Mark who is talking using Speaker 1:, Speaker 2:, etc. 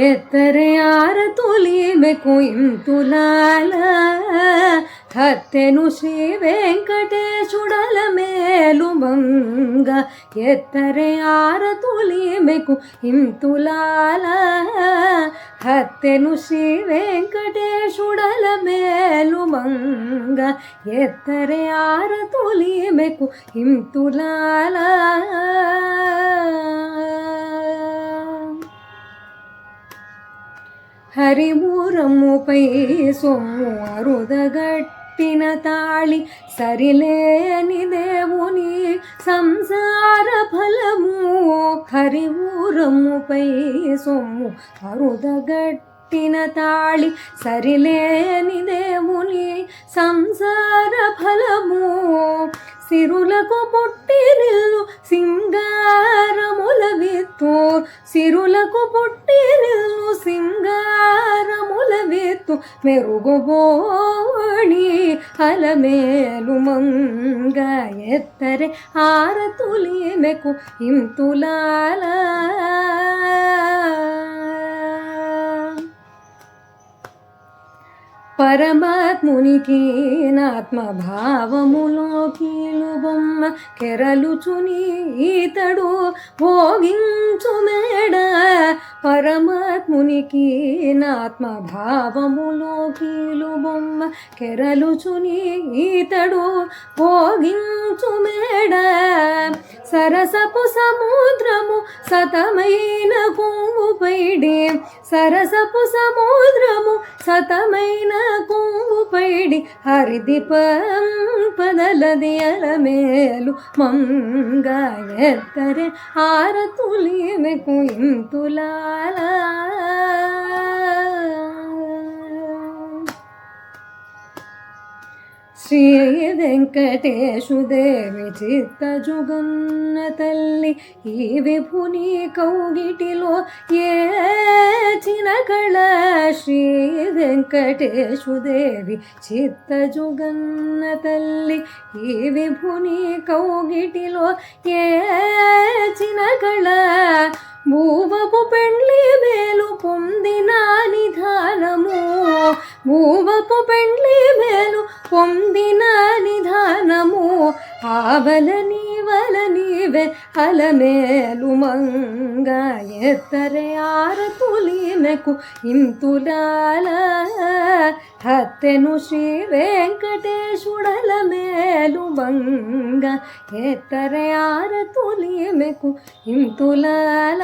Speaker 1: ಎತ್ತರೆ ಆರ ತುಲಿಮೆಕು ಇಂತುಲಾಲ ಹತ್ತೆನು ಶ್ರೀ ವೆಂಕಟೇಶುಡಲ ಮೇಲು ಮಂಗ ಎತ್ತರೆ ಆರ ತುಲಿಮೆಕು ಇಂತುಲಾಲ ಹತ್ತೆನು ಶ್ರೀ ವೆಂಕಟೇಶುಡಲ ಮೇಲು ಮಂಗ ಎತ್ತರೆ ಆರ ತುಲಿಮೆಕು ಇಂತುಲಾಲ హరిమూరముపై సొమ్ము అరుదగట్టిన తాళి సరిలేని దేవుని సంసార ఫలము. హరిమూరముపై సొమ్ము అరుదగట్టిన తాళి సరిలేని దేవుని సంసార ఫలము. సిరులకు పుట్టి నిల్లు సింగారముల విత్తు. సిరులకు పుట్టి నిల్లు సింగారముల విత్తు మెరుగుబోణి అలమేలు మంగ ఎత్తರೆ ఆరతులి మెకు ఇంతులాల. పరమాత్మునికి నాత్మభావములో కీలు బొమ్మ కెరలుచుని ఈతడు భోగించు మేడ పరమాత్మునికి నాత్మభావములో కీలు బొమ్మ కెరలుచుని ఈతడు భోగించు మేడ. సరసపు సముద్రము సతమైన కుంగు సరసపు సముద్రము సతమైన కుంగు హరిదీపం పదలది అలమేలు మంగ ఎత్తರೆ ఆరతులి మెకు ఇంతులాల శ్రీ వెంకటేశుదేవి చిత్త జుగన్న తల్లి ఈ విభుని కౌగిటిలో ఏ చినకళ శ్రీ వెంకటేశుదేవి చిత్తజుగన్న తల్లి ఈ విభుని కౌగిటిలో ఏ చినకళ భూవపు పెండ్లి మేలు పొందిన నిధానము భూవపు పెండ్లి మేలు పొందిన నిధానము ఆవలని ఆవల నీవల నీవే అలమేలు మంగ ఎత్తರೆ ఆరతులి మెకు ఇంతులాల హత్తెను శ్రీ వెంకటేశుడల మేలు మంగ ఎత్తರೆ ఆరతులి మెకు ఇంతులాల